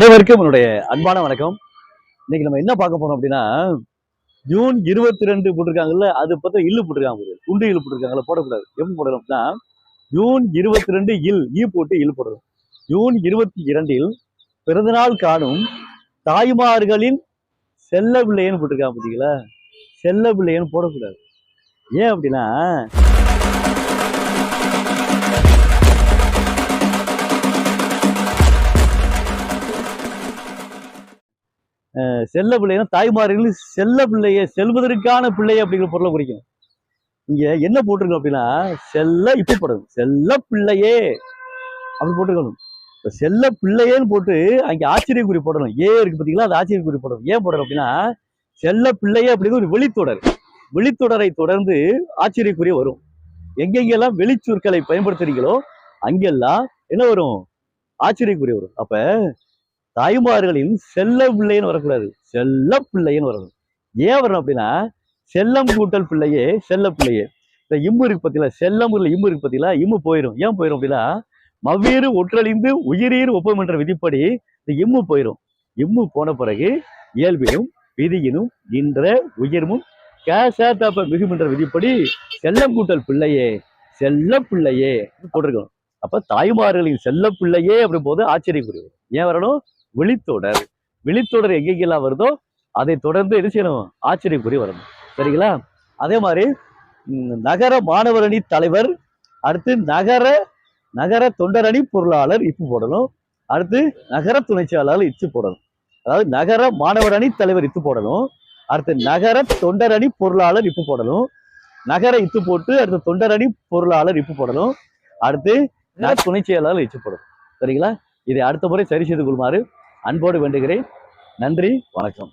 அனைவருக்கும் என்னுடைய அன்பான வணக்கம். இன்னைக்கு நம்ம என்ன பார்க்க போறோம் அப்படின்னா ஜூன் இருபத்தி ரெண்டு போட்டிருக்காங்கல்ல அது பார்த்தா இல்லு போட்டிருக்காங்க குண்டு இல்லு போட்டிருக்காங்கல்ல போடக்கூடாது. எப்படி போடணும் அப்படின்னா ஜூன் இருபத்தி ரெண்டு இல் ஈ போட்டு இல் போடணும். ஜூன் இருபத்தி இரண்டில் பிறந்தநாள் காணும் தாய்மார்களின் செல்ல பிள்ளைன்னு போட்டிருக்காங்க பார்த்தீங்களா செல்ல பிள்ளைன்னு போடக்கூடாது. ஏன் அப்படின்னா செல்ல பிள்ளைன்னா தாய்மார்கள் செல்ல பிள்ளைய செல்வதற்கான பிள்ளை அப்படிங்கிற பொருளை குறிக்கும் இங்க என்ன போட்டிருக்கோம் அப்படின்னா செல்ல இப்ப போடணும். செல்ல பிள்ளையே அப்படி போட்டுக்கணும் இப்போ செல்ல பிள்ளையேன்னு போட்டு அங்கே ஆச்சரியக்குறி போடணும். ஏ இருக்கு பார்த்தீங்களா அது ஆச்சரியக்குறி போடணும். ஏன் போடணும் அப்படின்னா செல்ல பிள்ளையே அப்படிங்கிற ஒரு வெளித்தொடர். வெளித்தொடரை தொடர்ந்து ஆச்சரியக்குறி வரும். எங்கெங்கெல்லாம் வெளிச்சொற்களை பயன்படுத்துறீங்களோ அங்கெல்லாம் என்ன வரும்? ஆச்சரியக்குறி வரும். அப்போ தாய்மார்களின் செல்ல பிள்ளைன்னு வரக்கூடாது. செல்ல பிள்ளைன்னு வரணும். ஏன் வரணும் அப்படின்னா செல்லம் கூட்டல் பிள்ளையே செல்ல பிள்ளையே. இந்த இம்மு இருக்கு பார்த்தீங்களா செல்லம் இல்ல இம்மு இருக்கு பார்த்தீங்களா இம்மு போயிடும் ஏன் போயிடும் அப்படின்னா மவ்வீறு ஒற்றழிந்து உயிரீர் ஒப்பம் என்ற விதிப்படி இந்த இம்மு போயிடும் இம்மு போன பிறகு இயல்பினும் விதியினும் நின்ற உயர்மும் கேசாத்தாப்ப மிகும் என்ற விதிப்படி செல்லம் கூட்டல் பிள்ளையே செல்ல பிள்ளையே போட்டிருக்கணும். அப்ப தாய்மார்களின் செல்ல பிள்ளையே அப்படி போது ஆச்சரியக்குரிய ஏன் வரணும்? விழித்தொடர். விழித்தொடர் எங்கெங்கெல்லாம் வருதோ அதை தொடர்ந்து என்ன செய்யணும்? ஆச்சரியக்குறி வரணும். சரிங்களா? அதே மாதிரி நகர மாணவர் அணி தலைவர் அடுத்து நகர நகர தொண்டர் அணி பொருளாளர் இப்பு போடணும். அடுத்து நகர துணை செயலாளர் இச்சு போடணும். அதாவது நகர மாணவர் அணி தலைவர் இத்து போடணும். அடுத்து நகர தொண்டர் அணி பொருளாளர் இப்பு போடணும். நகர இத்து போட்டு அடுத்து தொண்டர் அணி பொருளாளர் இப்பு போடணும். அடுத்து துணை செயலாளர் இச்சு போடணும். சரிங்களா? இதை அடுத்த முறை சரி செய்து கொள்ளுமாறு அன்போடு வேண்டுகிறேன். நன்றி வணக்கம்.